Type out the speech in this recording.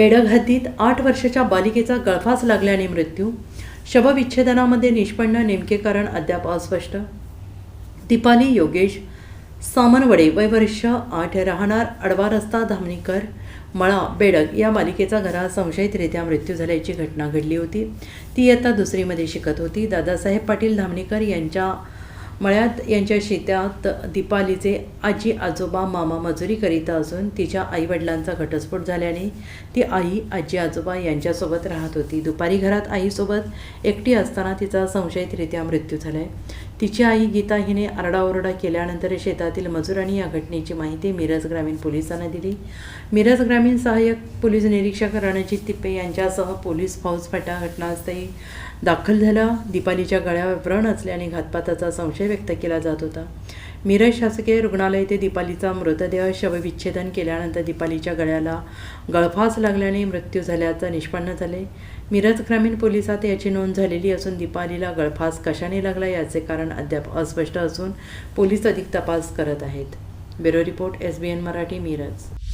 बेडग आठ वर्षाच्या बालिकेचा गळफास लागल्याने मृत्यू. शवविच्छेदनामध्ये निष्पन्न नेमके कारण अद्याप अस्पष्ट. दीपाली योगेश सामनवडे वय वर्ष आठ राहणार अडवा रस्ता धामणीकर मळा बेडग या बालिकेचा घरात संशयितरित्या मृत्यू झाल्याची घटना घडली होती. ती इयत्ता दुसरीमध्ये शिकत होती. दादासाहेब पाटील धामणीकर यांच्या मळ्यात यांच्या शेतात दीपालीचे आजी आजोबा मामा मजुरी करीत असून तिच्या आईवडिलांचा घटस्फोट झाल्याने ती आई आजी आजोबा यांच्यासोबत राहत होती. दुपारी घरात आईसोबत एकटी असताना तिचा संशयितरित्या मृत्यू झालाय. तिची आई गीता हिने आरडाओरडा केल्यानंतर शेतातील मजुरांनी या घटनेची माहिती मिरज ग्रामीण पोलिसांना दिली. मिरज ग्रामीण सहाय्यक पोलीस निरीक्षक रणजित तिप्पे यांच्यासह पोलीस फौजफाटा घटनास्थळी दाखल झाला. दीपालीच्या गळ्यावर व्रण असल्याने घातपाताचा संशय व्यक्त केला जात होता. मिरज शासकीय रुग्णालय ते दीपालीचा मृतदेह शवविच्छेदन केल्यानंतर दीपालीच्या गळ्याला गळफास लागल्याने मृत्यू झाल्याचं निष्पन्न झाले. मिरज ग्रामीण पोलिसात याची नोंद झालेली असून दीपालीला गळफास कशाने लागला याचे कारण अद्याप अस्पष्ट असून पोलीस अधिक तपास करत आहेत. Bureau report S B N Marathi Miraj.